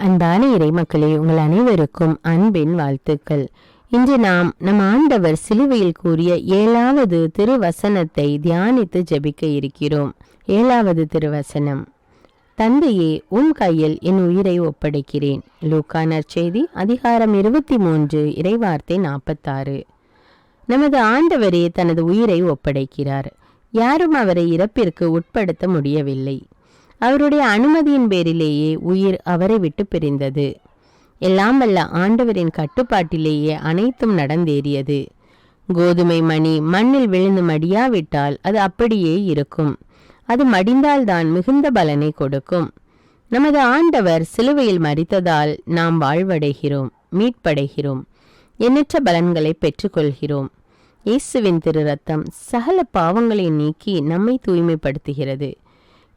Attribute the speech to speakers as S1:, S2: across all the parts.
S1: அன்பான இறைமக்களே உங்கள் அனைவருக்கும் அன்பின் வாழ்த்துக்கள். இன்று நாம் நம் ஆண்டவர் சிலுவையில் கூறிய ஏழாவது திருவசனத்தை தியானித்து ஜெபிக்க இருக்கிறோம். ஏழாவது திருவசனம். தந்தையே உம் கையில் என் உயிரை ஒப்படைக்கிறேன். லூக்கானர் செய்தி அதிகாரம் இருபத்தி மூன்று இறைவார்த்தை நாற்பத்தாறு. நமது ஆண்டவரே தனது உயிரை ஒப்படைக்கிறார். யாரும் அவரை இறப்பிற்கு உட்படுத்த முடியவில்லை. அவருடைய அனுமதியின் பேரிலேயே உயிர் அவரை விட்டு பிரிந்தது. எல்லாம் வல்ல ஆண்டவரின் கட்டுப்பாட்டிலேயே அனைத்தும் நடந்தேறியது. கோதுமை மணி மண்ணில் விழுந்து மடியாவிட்டால் அது அப்படியே இருக்கும். அது மடிந்தால்தான் மிகுந்த பலனை கொடுக்கும். நமது ஆண்டவர் சிலுவையில் மறித்ததால் நாம் வாழ்வடைகிறோம் மீட்படைகிறோம் எண்ணற்ற பலன்களை பெற்றுக்கொள்கிறோம். இயேசுவின் திரு ரத்தம் சகல பாவங்களை நீக்கி நம்மை தூய்மைப்படுத்துகிறது.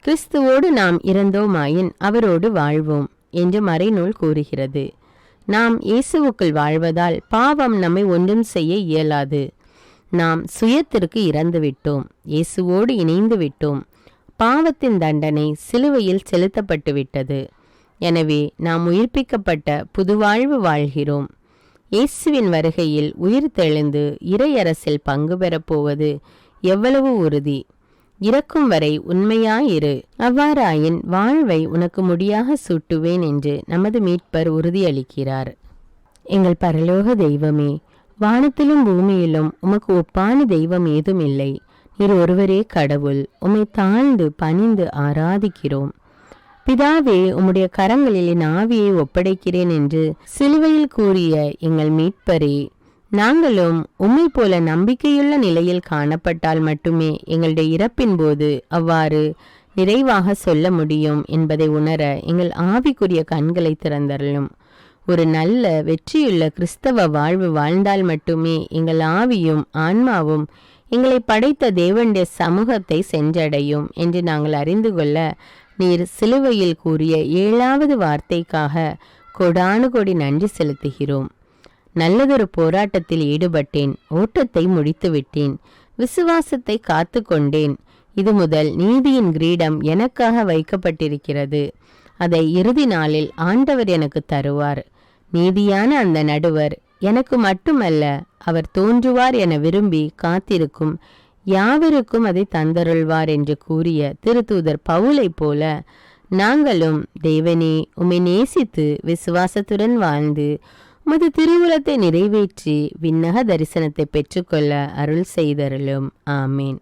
S1: கிறிஸ்துவோடு நாம் இறந்தோமாயின் அவரோடு வாழ்வோம் என்று மறைநூல் கூறுகிறது. நாம் இயேசுவுக்குள் வாழ்வதால் பாவம் நம்மை ஒன்றும் செய்ய இயலாது. நாம் சுயத்திற்கு இறந்துவிட்டோம். இயேசுவோடு இணைந்து விட்டோம். பாவத்தின் தண்டனை சிலுவையில் செலுத்தப்பட்டு விட்டது எனவே நாம் உயிர்ப்பிக்கப்பட்ட புதுவாழ்வு வாழ்கிறோம். இயேசுவின் வருகையில் உயிர் தெளிந்து இறையரசில் பங்கு பெறப்போவது எவ்வளவு உறுதி. இறக்கும் வரை உண்மையாயிரு. அவ்வாறாயின் வாழ்வை உனக்கு முடியாக சூட்டுவேன் என்று நமது மீட்பர் உறுதியளிக்கிறார். எங்கள் பரலோக தெய்வமே வானத்திலும் பூமியிலும் உமக்கு ஒப்பான தெய்வம் ஏதும் இல்லை நீர் ஒருவரே கடவுள் உம்மை தாழ்ந்து பணிந்து ஆராதிக்கிறோம். பிதாவே உம்முடைய கரங்களில் என் ஆவியை ஒப்படைக்கிறேன் என்று சிலுவையில் கூறிய எங்கள் மீட்பரே நாங்களும் உம்மை போல நம்பிக்கையுள்ள நிலையில் காணப்பட்டால் மட்டுமே எங்களுடைய இறப்பின் போது அவ்வாறு நிறைவாக சொல்ல முடியும் என்பதை உணர எங்கள் ஆவிக்குரிய கண்களை திறந்தருளும். ஒரு நல்ல வெற்றியுள்ள கிறிஸ்தவ வாழ்வு வாழ்ந்தால் மட்டுமே எங்கள் ஆவியும் ஆன்மாவும் எங்களை படைத்த தேவனுடைய சமூகத்தை சென்றடையும் என்று நாங்கள் அறிந்து கொள்ள நீர் சிலுவையில் கூறிய ஏழாவது வார்த்தைக்காக கொடானு கொடி நன்றி செலுத்துகிறோம். நல்லதொரு போராட்டத்தில் ஈடுபட்டேன். ஓட்டத்தை முடித்துவிட்டேன். விசுவாசத்தை காத்து கொண்டேன் இது முதல் நீதியின் கிரீடம் எனக்காக வைக்கப்பட்டிருக்கிறது. அதை இறுதி நாளில் ஆண்டவர் எனக்கு தருவார். நீதியான அந்த நடுவர் எனக்கு மட்டுமல்ல அவர் தோன்றுவார் என விரும்பி காத்திருக்கும் யாவருக்கும் அதை தந்தருள்வார் என்று கூறிய திருத்தூதர் பவுலை போல நாங்களும் தேவனே உமை நேசித்து விசுவாசத்துடன் வாழ்ந்து உமது திருவுலத்தை நிறைவேற்றி விண்ணக தரிசனத்தை பெற்றுக்கொள்ள அருள் செய்தருளும். ஆமீன்.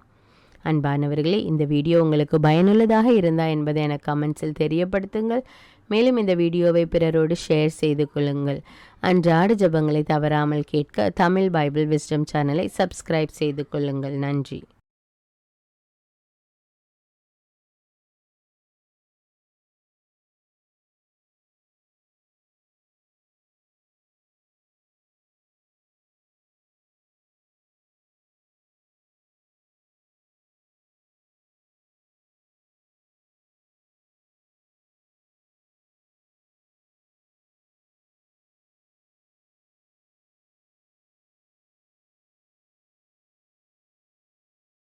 S1: அன்பானவர்களே இந்த வீடியோ உங்களுக்கு பயனுள்ளதாக இருந்தா என்பதை எனக்கு கமெண்ட்ஸில் தெரியப்படுத்துங்கள். மேலும் இந்த வீடியோவை பிறரோடு ஷேர் செய்து கொள்ளுங்கள். அன்றாட ஜபங்களை தவறாமல் கேட்க தமிழ் பைபிள் விஸ்டம் சேனலை சப்ஸ்கிரைப் செய்து கொள்ளுங்கள். நன்றி.